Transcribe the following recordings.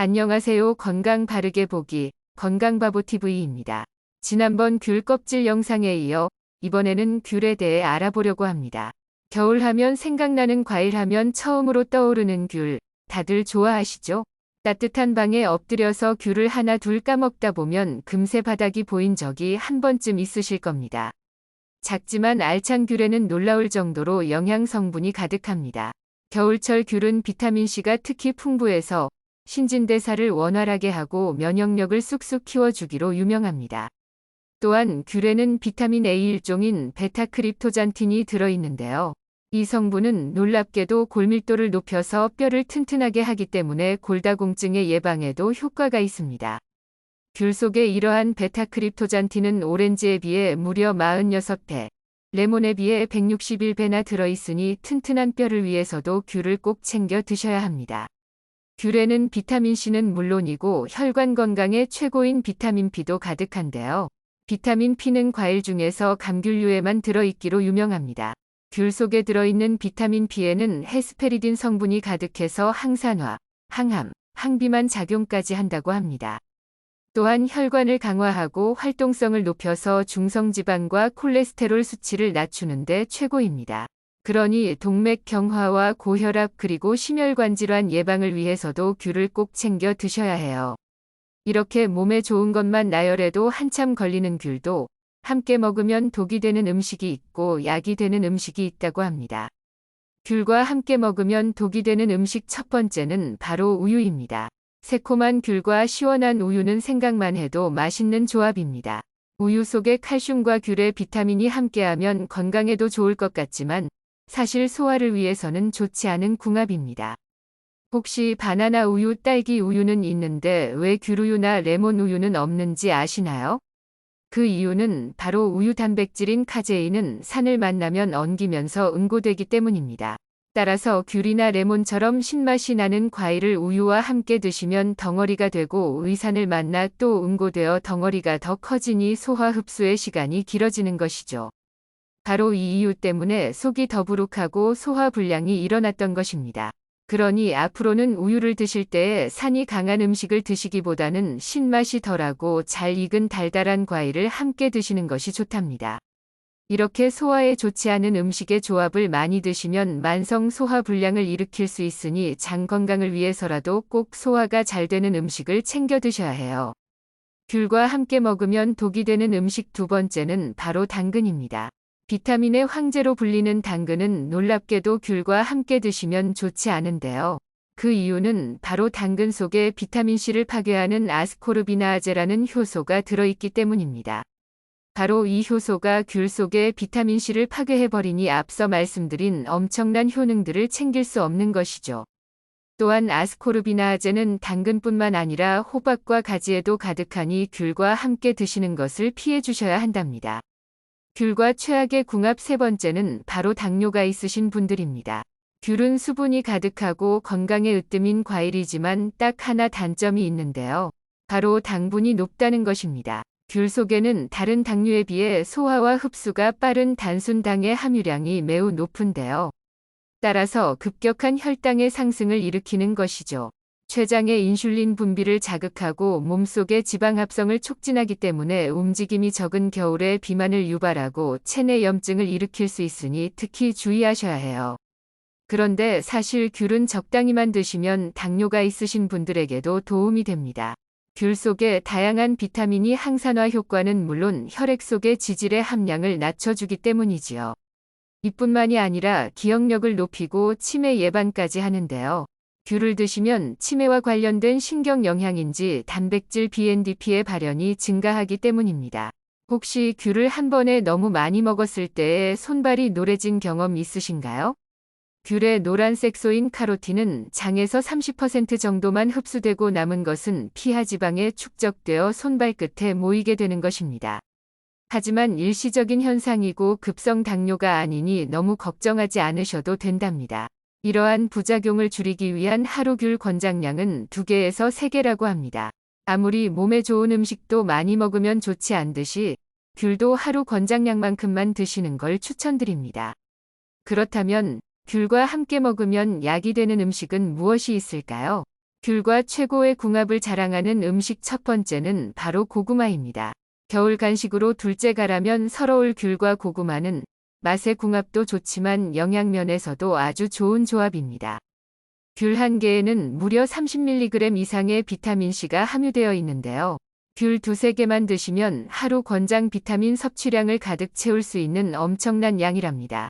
안녕하세요. 건강 바르게 보기 건강바보TV입니다. 지난번 귤 껍질 영상에 이어 이번에는 귤에 대해 알아보려고 합니다. 겨울 하면 생각나는 과일 하면 처음으로 떠오르는 귤. 다들 좋아하시죠? 따뜻한 방에 엎드려서 귤을 하나 둘 까먹다 보면 금세 바닥이 보인 적이 한 번쯤 있으실 겁니다. 작지만 알찬 귤에는 놀라울 정도로 영양 성분이 가득합니다. 겨울철 귤은 비타민C가 특히 풍부해서 신진대사를 원활하게 하고 면역력을 쑥쑥 키워주기로 유명합니다. 또한 귤에는 비타민 A 일종인 베타크립토잔틴이 들어있는데요. 이 성분은 놀랍게도 골밀도를 높여서 뼈를 튼튼하게 하기 때문에 골다공증의 예방에도 효과가 있습니다. 귤 속에 이러한 베타크립토잔틴은 오렌지에 비해 무려 46배, 레몬에 비해 161배나 들어있으니 튼튼한 뼈를 위해서도 귤을 꼭 챙겨 드셔야 합니다. 귤에는 비타민C는 물론이고 혈관 건강에 최고인 비타민 B도 가득한데요. 비타민 P는 과일 중에서 감귤류에만 들어있기로 유명합니다. 귤 속에 들어있는 비타민 B에는 헤스페리딘 성분이 가득해서 항산화, 항암, 항비만 작용까지 한다고 합니다. 또한 혈관을 강화하고 활동성을 높여서 중성지방과 콜레스테롤 수치를 낮추는 데 최고입니다. 그러니 동맥 경화와 고혈압 그리고 심혈관 질환 예방을 위해서도 귤을 꼭 챙겨 드셔야 해요. 이렇게 몸에 좋은 것만 나열해도 한참 걸리는 귤도 함께 먹으면 독이 되는 음식이 있고 약이 되는 음식이 있다고 합니다. 귤과 함께 먹으면 독이 되는 음식 첫 번째는 바로 우유입니다. 새콤한 귤과 시원한 우유는 생각만 해도 맛있는 조합입니다. 우유 속에 칼슘과 귤의 비타민이 함께하면 건강에도 좋을 것 같지만 사실 소화를 위해서는 좋지 않은 궁합입니다. 혹시 바나나 우유, 딸기 우유는 있는데 왜 귤우유나 레몬 우유는 없는지 아시나요? 그 이유는 바로 우유 단백질인 카제인은 산을 만나면 엉기면서 응고되기 때문입니다. 따라서 귤이나 레몬처럼 신맛이 나는 과일을 우유와 함께 드시면 덩어리가 되고 의산을 만나 또 응고되어 덩어리가 더 커지니 소화 흡수의 시간이 길어지는 것이죠. 바로 이 이유 때문에 속이 더부룩하고 소화 불량이 일어났던 것입니다. 그러니 앞으로는 우유를 드실 때에 산이 강한 음식을 드시기보다는 신맛이 덜하고 잘 익은 달달한 과일을 함께 드시는 것이 좋답니다. 이렇게 소화에 좋지 않은 음식의 조합을 많이 드시면 만성 소화 불량을 일으킬 수 있으니 장 건강을 위해서라도 꼭 소화가 잘 되는 음식을 챙겨 드셔야 해요. 귤과 함께 먹으면 독이 되는 음식 두 번째는 바로 당근입니다. 비타민의 황제로 불리는 당근은 놀랍게도 귤과 함께 드시면 좋지 않은데요. 그 이유는 바로 당근 속에 비타민C를 파괴하는 아스코르비나아제라는 효소가 들어있기 때문입니다. 바로 이 효소가 귤 속에 비타민C를 파괴해버리니 앞서 말씀드린 엄청난 효능들을 챙길 수 없는 것이죠. 또한 아스코르비나아제는 당근뿐만 아니라 호박과 가지에도 가득하니 귤과 함께 드시는 것을 피해 주셔야 한답니다. 귤과 최악의 궁합 세 번째는 바로 당뇨가 있으신 분들입니다. 귤은 수분이 가득하고 건강에 으뜸인 과일이지만 딱 하나 단점이 있는데요. 바로 당분이 높다는 것입니다. 귤 속에는 다른 당류에 비해 소화와 흡수가 빠른 단순 당의 함유량이 매우 높은데요. 따라서 급격한 혈당의 상승을 일으키는 것이죠. 췌장의 인슐린 분비를 자극하고 몸속의 지방 합성을 촉진하기 때문에 움직임이 적은 겨울에 비만을 유발하고 체내 염증을 일으킬 수 있으니 특히 주의하셔야 해요. 그런데 사실 귤은 적당히만 드시면 당뇨가 있으신 분들에게도 도움이 됩니다. 귤 속의 다양한 비타민이 항산화 효과는 물론 혈액 속의 지질의 함량을 낮춰주기 때문이지요. 이뿐만이 아니라 기억력을 높이고 치매 예방까지 하는데요. 귤을 드시면 치매와 관련된 신경 영향인지 단백질 BNDP의 발현이 증가하기 때문입니다. 혹시 귤을 한 번에 너무 많이 먹었을 때에 손발이 노래진 경험 있으신가요? 귤의 노란색 소인 카로틴은 장에서 30% 정도만 흡수되고 남은 것은 피하 지방에 축적되어 손발 끝에 모이게 되는 것입니다. 하지만 일시적인 현상이고 급성 당뇨가 아니니 너무 걱정하지 않으셔도 된답니다. 이러한 부작용을 줄이기 위한 하루 귤 권장량은 2개에서 3개라고 합니다. 아무리 몸에 좋은 음식도 많이 먹으면 좋지 않듯이 귤도 하루 권장량만큼만 드시는 걸 추천드립니다. 그렇다면 귤과 함께 먹으면 약이 되는 음식은 무엇이 있을까요? 귤과 최고의 궁합을 자랑하는 음식 첫 번째는 바로 고구마입니다. 겨울 간식으로 둘째가라면 서러울 귤과 고구마는 맛의 궁합도 좋지만 영양면에서도 아주 좋은 조합입니다. 귤 한 개에는 무려 30mg 이상의 비타민C가 함유되어 있는데요. 귤 두세 개만 드시면 하루 권장 비타민 섭취량을 가득 채울 수 있는 엄청난 양이랍니다.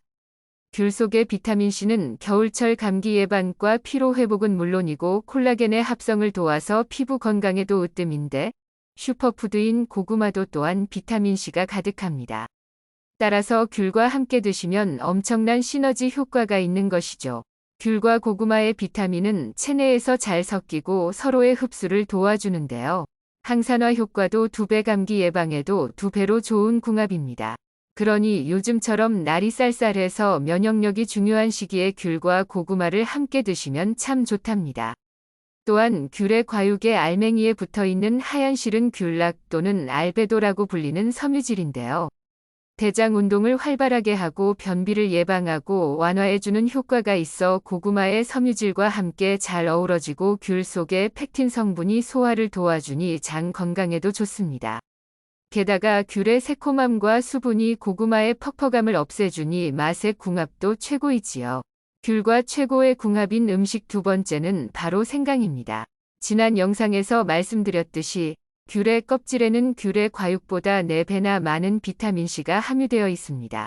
귤 속의 비타민C는 겨울철 감기 예방과 피로 회복은 물론이고 콜라겐의 합성을 도와서 피부 건강에도 으뜸인데 슈퍼푸드인 고구마도 또한 비타민C가 가득합니다. 따라서 귤과 함께 드시면 엄청난 시너지 효과가 있는 것이죠. 귤과 고구마의 비타민은 체내에서 잘 섞이고 서로의 흡수를 도와주는데요. 항산화 효과도 두 배 감기 예방에도 두 배로 좋은 궁합입니다. 그러니 요즘처럼 날이 쌀쌀해서 면역력이 중요한 시기에 귤과 고구마를 함께 드시면 참 좋답니다. 또한 귤의 과육의 알맹이에 붙어 있는 하얀 실은 귤락 또는 알베도라고 불리는 섬유질인데요. 대장 운동을 활발하게 하고 변비를 예방하고 완화해주는 효과가 있어 고구마의 섬유질과 함께 잘 어우러지고 귤 속의 팩틴 성분이 소화를 도와주니 장 건강에도 좋습니다. 게다가 귤의 새콤함과 수분이 고구마의 퍽퍽함을 없애주니 맛의 궁합도 최고이지요. 귤과 최고의 궁합인 음식 두 번째는 바로 생강입니다. 지난 영상에서 말씀드렸듯이 귤의 껍질에는 귤의 과육보다 4배나 많은 비타민C가 함유되어 있습니다.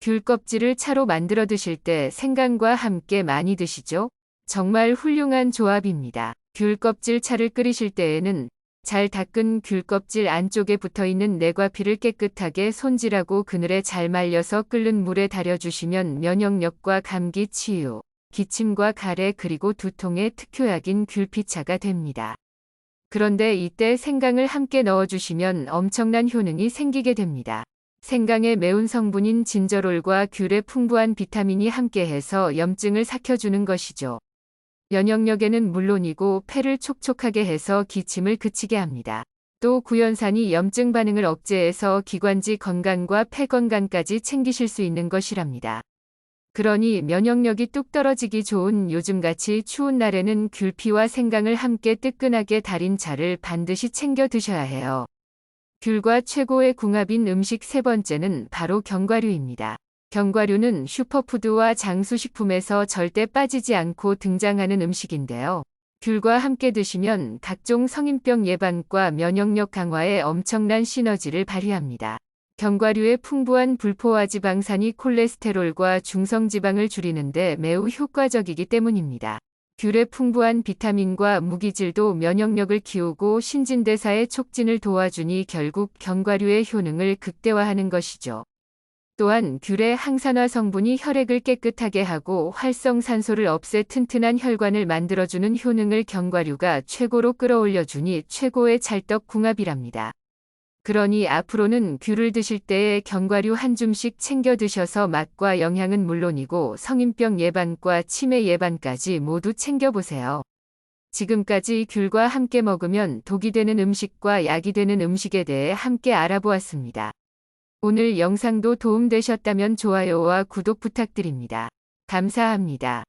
귤 껍질을 차로 만들어 드실 때 생강과 함께 많이 드시죠? 정말 훌륭한 조합입니다. 귤 껍질 차를 끓이실 때에는 잘 닦은 귤 껍질 안쪽에 붙어 있는 뇌과 피를 깨끗하게 손질하고 그늘에 잘 말려서 끓는 물에 달여주시면 면역력과 감기 치유, 기침과 가래 그리고 두통의 특효약인 귤피차가 됩니다. 그런데 이때 생강을 함께 넣어주시면 엄청난 효능이 생기게 됩니다. 생강의 매운 성분인 진저롤과 귤의 풍부한 비타민이 함께해서 염증을 삭혀주는 것이죠. 면역력에는 물론이고 폐를 촉촉하게 해서 기침을 그치게 합니다. 또 구연산이 염증 반응을 억제해서 기관지 건강과 폐 건강까지 챙기실 수 있는 것이랍니다. 그러니 면역력이 뚝 떨어지기 좋은 요즘같이 추운 날에는 귤피와 생강을 함께 뜨끈하게 달인 차를 반드시 챙겨 드셔야 해요. 귤과 최고의 궁합인 음식 세 번째는 바로 견과류입니다. 견과류는 슈퍼푸드와 장수식품에서 절대 빠지지 않고 등장하는 음식인데요. 귤과 함께 드시면 각종 성인병 예방과 면역력 강화에 엄청난 시너지를 발휘합니다. 견과류의 풍부한 불포화 지방산이 콜레스테롤과 중성지방을 줄이는데 매우 효과적이기 때문입니다. 귤의 풍부한 비타민과 무기질도 면역력을 키우고 신진대사의 촉진을 도와주니 결국 견과류의 효능을 극대화하는 것이죠. 또한 귤의 항산화 성분이 혈액을 깨끗하게 하고 활성산소를 없애 튼튼한 혈관을 만들어주는 효능을 견과류가 최고로 끌어올려주니 최고의 찰떡 궁합이랍니다. 그러니 앞으로는 귤을 드실 때에 견과류 한 줌씩 챙겨 드셔서 맛과 영양은 물론이고 성인병 예방과 치매 예방까지 모두 챙겨보세요. 지금까지 귤과 함께 먹으면 독이 되는 음식과 약이 되는 음식에 대해 함께 알아보았습니다. 오늘 영상도 도움되셨다면 좋아요와 구독 부탁드립니다. 감사합니다.